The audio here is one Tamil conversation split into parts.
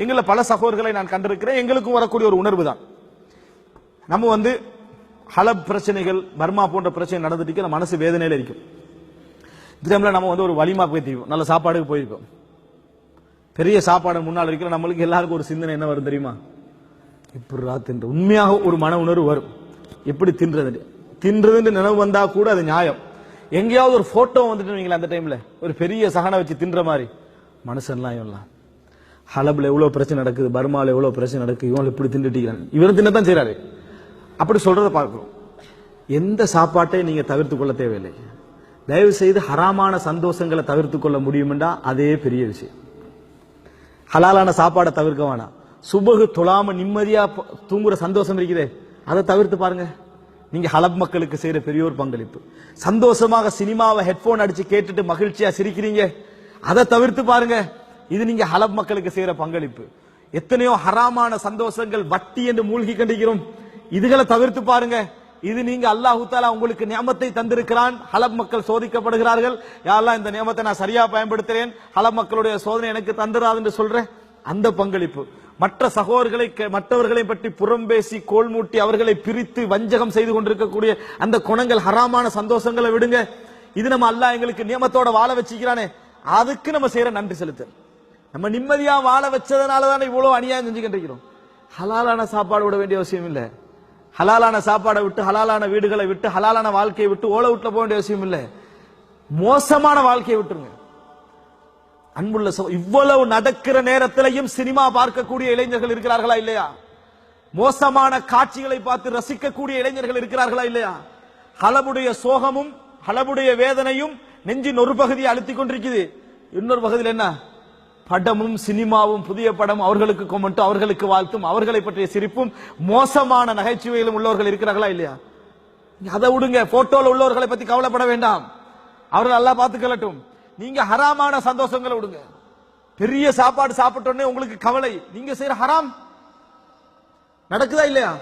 எங்களை பல சகோதரர்களை நான் கண்டிருக்கிறேன். எங்களுக்கும் வரக்கூடிய ஒரு உணர்வு தான் நம்ம வந்து ஹலப் பிரச்சனைகள் பர்மா போன்ற பிரச்சனை நடந்துட்டு நம்ம மனசு வேதனையில் இருக்கும். இந்த டைம்ல நம்ம வந்து ஒரு வலிமா போய் நல்ல சாப்பாடுக்கு போயிருக்கோம். பெரிய சாப்பாடு முன்னால் இருக்கிற நம்மளுக்கு எல்லாருக்கும் ஒரு சிந்தனை என்ன வரும் தெரியுமா? இப்படிரா தின்ற உண்மையாக ஒரு மன உணர்வு வரும். எப்படி தின்றது? தின்றதுன்னு நினைவு வந்தா கூட அது நியாயம். எங்கேயாவது ஒரு போட்டோ வந்துட்டு அந்த டைம்ல ஒரு பெரிய சகனை வச்சு தின்ற மாதிரி. மனுஷன்லாம் இவன்லாம் ஹலபில் எவ்வளோ பிரச்சனை நடக்குது பர்மாவில் எவ்வளோ பிரச்சனை நடக்குது இவங்களை இப்படி தின்னுட்டீங்க இவரும் தின்னதான் செய்கிறாரு அப்படி சொல்கிறத பார்க்குறோம். எந்த சாப்பாட்டை நீங்கள் தவிர்த்து கொள்ள தேவையில்லை. தயவு செய்து ஹராமான சந்தோஷங்களை தவிர்த்து கொள்ள முடியுமெண்டா அதே பெரிய விஷயம். ஹலாலான சாப்பாடை தவிர்க்க வேணாம். சுபகு தொழாம நிம்மதியா தூங்குற சந்தோஷம் இருக்குதே. அதை தவிர்த்து பாருங்க. நீங்க ஹலப் மக்களுக்கு செய்யற பெரிய ஒரு பங்களிப்பு. சந்தோஷமாக சினிமாவை ஹெட்போன் அடிச்சு கேட்டுட்டு மகிழ்ச்சியா சிரிக்கிறீங்க. அதை தவிர்த்து பாருங்க. இது நீங்க ஹலப் மக்களுக்கு செய்யற பங்களிப்பு. எத்தனையோ ஹராமான சந்தோஷங்கள் வட்டி என்று மூழ்கி கண்டிக்கிறோம். இதுகளை தவிர்த்து பாருங்க. இது நீங்க அல்லாஹு தாலா உங்களுக்கு நியமத்தை தந்திருக்கிறான். ஹலப் மக்கள் சோதிக்கப்படுகிறார்கள். யாரெல்லாம் இந்த நியமத்தை நான் சரியா பயன்படுத்துறேன். ஹலப் மக்களுடைய சோதனை எனக்கு தந்துராது என்று சொல்றேன். அந்த பங்களிப்பு. மற்ற சகோதர்களை மற்றவர்களை பற்றி புறம் பேசி கோல் மூட்டி அவர்களை பிரித்து வஞ்சகம் செய்து கொண்டிருக்கக்கூடிய அந்த குணங்கள் ஹராமான சந்தோஷங்களை விடுங்க. இது நம்ம அல்லாஹ் எங்களுக்கு நியமத்தோட வாழ வச்சுக்கிறானே. அதுக்கு நம்ம செய்யற நன்றி செலுத்தல் நம்ம நிம்மதியா வாழ வச்சதுனால தானே இவ்வளவு அநியாயம் செஞ்சுக்கிட்டு இருக்கிறோம். ஹலாலான சாப்பாடு விட வேண்டிய அவசியம் இல்லை. ஹலாலான சாப்பாடை விட்டு ஹலாலான வீடுகளை விட்டு ஹலாலான வாழ்க்கையை விட்டு ஓலை வீட்டுல போக வேண்டிய அவசியம் இல்லை. மோசமான வாழ்க்கையை விட்டுருங்க. அன்புள்ள இவ்வளவு நடக்கிற நேரத்திலையும் சினிமா பார்க்கக்கூடிய இளைஞர்கள் இருக்கிறார்களா இல்லையா? மோசமான காட்சிகளை பார்த்து ரசிக்கக்கூடிய இளைஞர்கள் இருக்கிறார்களா இல்லையா? ஹலபுடைய சோகமும் ஹலபுடைய வேதனையும் நெஞ்சின் ஒரு பகுதியை அழுத்திக் கொண்டிருக்குது. இன்னொரு பகுதியில் என்ன? படமும் சினிமாவும் புதிய படம் அவர்களுக்கு கொமெண்ட்டும் அவர்களுக்கு வாழ்த்தும் அவர்களை பற்றிய சிரிப்பும் மோசமான நகைச்சுவையிலும் உள்ளவர்கள் இருக்கிறார்களா இல்லையா? அதை விடுங்க. போட்டோல உள்ளவர்களை பத்தி கவலைப்பட வேண்டாம். அவர்கள் நல்லா பார்த்துக்கலட்டும் நீங்க ஹராமான சந்தோஷங்களை விடுங்க. பெரிய சாப்பாடு சாப்பிட்டோன்னே உங்களுக்கு கவலை. நீங்க செய்யற ஹராம். நடக்குதா இல்லையா?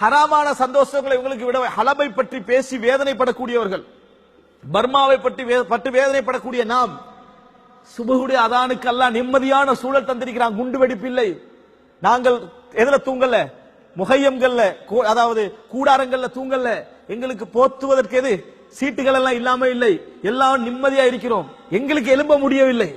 ஹராமான சந்தோஷங்களை உங்களுக்கு விட ஹலபை பற்றி பேசி வேதனைப்படக்கூடியவர்கள் பர்மாவை பற்றி வே- வேதனைப்படக்கூடிய நாம் சுபகுடைய அதானுக்கு எல்லாம் நிம்மதியான சூழல் தந்திருக்கிறான். குண்டு வெடிப்பு இல்லை நாங்கள் எதுல தூங்கல? முகையம்கள்ல கூ- அதாவது கூடாரங்கள்ல தூங்கல. எங்களுக்கு போத்துவதற்கு எது? சீட்டுகள் எல்லாம் இல்லாம இல்லை. எல்லாம் நிம்மதியா இருக்கிறோம். எங்களுக்கு எழும்ப முடியவில்லை.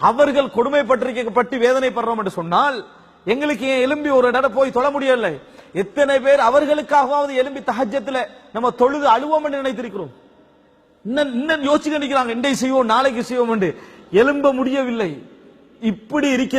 அவர்கள் கொடுமைப்பட்டிருக்கப்பட்டு வேதனைப்படுறோம் என்று சொன்னால் எங்களுக்கு ஏன் எலும்பி ஒரு நட போய் தொழ முடியவில்லை? எத்தனை பேர் அவர்களுக்காகவாவது எலும்பி தகஜத்துல நம்ம தொழுது அழுவோம் என்று நினைத்திருக்கிறோம். இன்னும் இன்னும் யோசிச்சு நினைக்கிறாங்க இன்றை செய்வோம் நாளைக்கு செய்வோம் என்று எலும்ப முடியவில்லை. இப்படி இருக்கிற